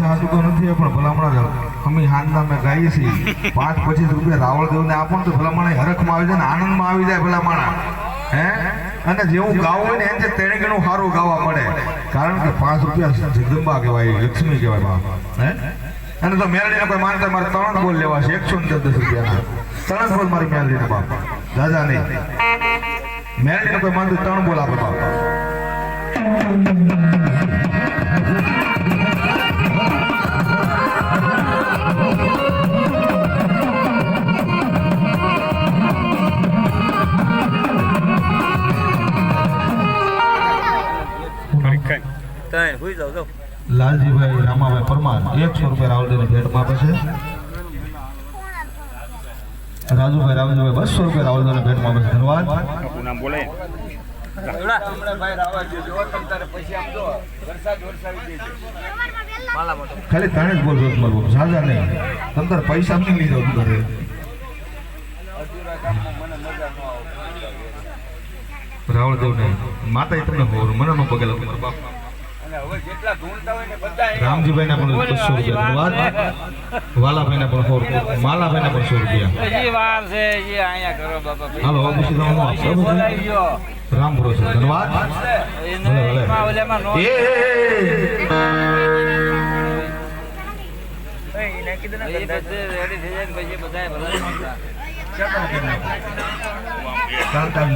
પૈસા હાટું નથી પણ ભલામણા અમે હાંદા મેં ગાઈએ છીએ. પાંચ પચીસ રૂપિયા રાવળ દેવને આપો તો ભલામણા હરખમાં આવી જાય ને આનંદમાં આવી જાય ભલામણા. હે? અને જેવું ગાવું હોય ને એને તેણે ગણું સારું ગાવા મળે. કારણ કે પાંચ રૂપિયા જગદંબા કહેવાય, લક્ષ્મી કહેવાય બાપા હે? અને તો મેલડીને કોઈ માનતા મારે ત્રણ બોલ લેવા છે. એકસો ને દસ રૂપિયાના. ત્રણ બોલ મારી મેલડીને બાપ. દાદા નહીં. મેલડીને કોઈ માનતું ત્રણ બોલ આપે બાપ. ત્રણ હુઈ જાવ જાવ લાલજીભાઈ રામાભાઈ પરમાર એકસો રૂપિયા રાવલદેવની ભેટમાં આપે છે. રાજુભાઈ રાવલજીભાઈ બસો રૂપિયા રાવલદેવની ભેટમાં આપે છે. ધન્યવાદ. નામ બોલે. ખાલી તને જ બોલ રોજ સાજા નહીં. તમ તારે પૈસા નહીં લીધો તું ઘરે રાવળદેવ ને માતા તમને હોર મને નો પગે લાગુ બાપ રામજીભાઈ ના પણ બસો રૂપિયા વાલાભાઈ ના પણ સો રૂપિયા. માલાભાઈ ના સો રૂપિયા. હાલો રામ ભરોસે. ધન્યવાદ.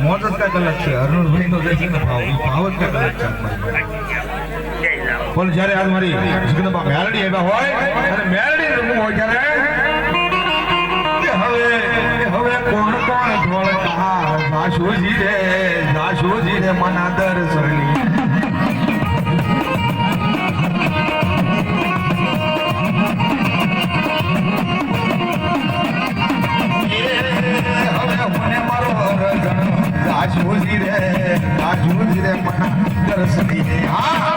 મોજ જ કાંઈક અલગ છે અરુણભાઈ નો જે છે. ને ભાવ ભાવ જ કાંઈક અલગ છે. પણ જ્યારે આજ મારી જગદંબા મેલડી આવ્યા હોય, અને મેલડી રમવું હોય ત્યારે હવે હવે કોણ કોણ ઢોળતા સાસુજી રે સાસુજી રે મના દર્શની હવે મને મારો રગણ સાસુજી રે સાસુજી રે મના દર્શની હા.